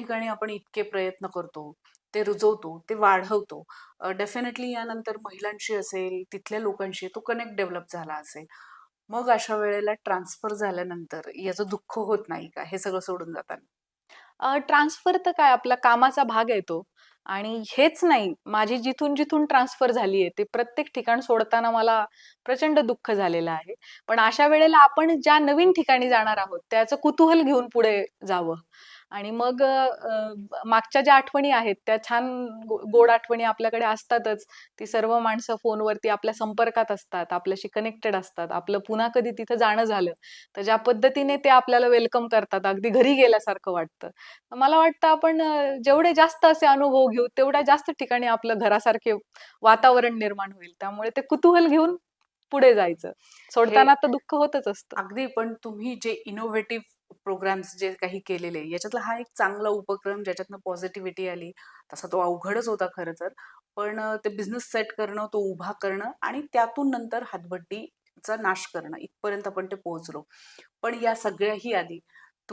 ठिकाणी आपण इतके प्रयत्न करतो ते रुजवतो ते वाढवतो. डेफिनेटली यानंतर महिलांशी असेल तिथल्या लोकांशी तो कनेक्ट डेव्हलप झाला असेल. मग अशा वेळेला ट्रान्सफर झाल्यानंतर याचं दुःख होत नाही का? हे सगळं सोडून जाताना? ट्रान्सफर तर काय आपला कामाचा भाग आहे तो. आणि हेच नाही माझी जिथून जिथून ट्रान्सफर झाली आहे ते प्रत्येक ठिकाण सोडताना मला प्रचंड दुःख झालेलं आहे. पण अशा वेळेला आपण ज्या नवीन ठिकाणी जाणार आहोत त्याचं कुतूहल घेऊन पुढे जावं. आणि मग मागच्या ज्या आठवणी आहेत त्या छान गोड आठवणी आपल्याकडे असतातच. ती सर्व माणसं फोनवरती आपल्या संपर्कात असतात आपल्याशी कनेक्टेड असतात. आपलं पुन्हा कधी तिथं जाणं झालं तर ज्या पद्धतीने ते आपल्याला वेलकम करतात अगदी घरी गेल्यासारखं वाटतं. मला वाटतं आपण जेवढे जास्त असे अनुभव घेऊ तेवढ्या जास्त ठिकाणी आपलं घरासारखे वातावरण निर्माण होईल. त्यामुळे ते कुतूहल घेऊन पुढे जायचं. सोडताना तर दुःख होतच असतं. अगदी पण तुम्ही जे इनोव्हेटिव्ह प्रोग्राम्स जे काही केलेले याच्यातला हा एक चांगला उपक्रम ज्याच्यातनं पॉझिटिव्हिटी आली. तसा तो अवघडच होता खरं तर. पण ते बिझनेस सेट करणं तो उभा करणं आणि त्यातून नंतर हातभट्टीचा नाश करणं इथपर्यंत आपण ते पोहोचलो. पण या सगळ्याही आधी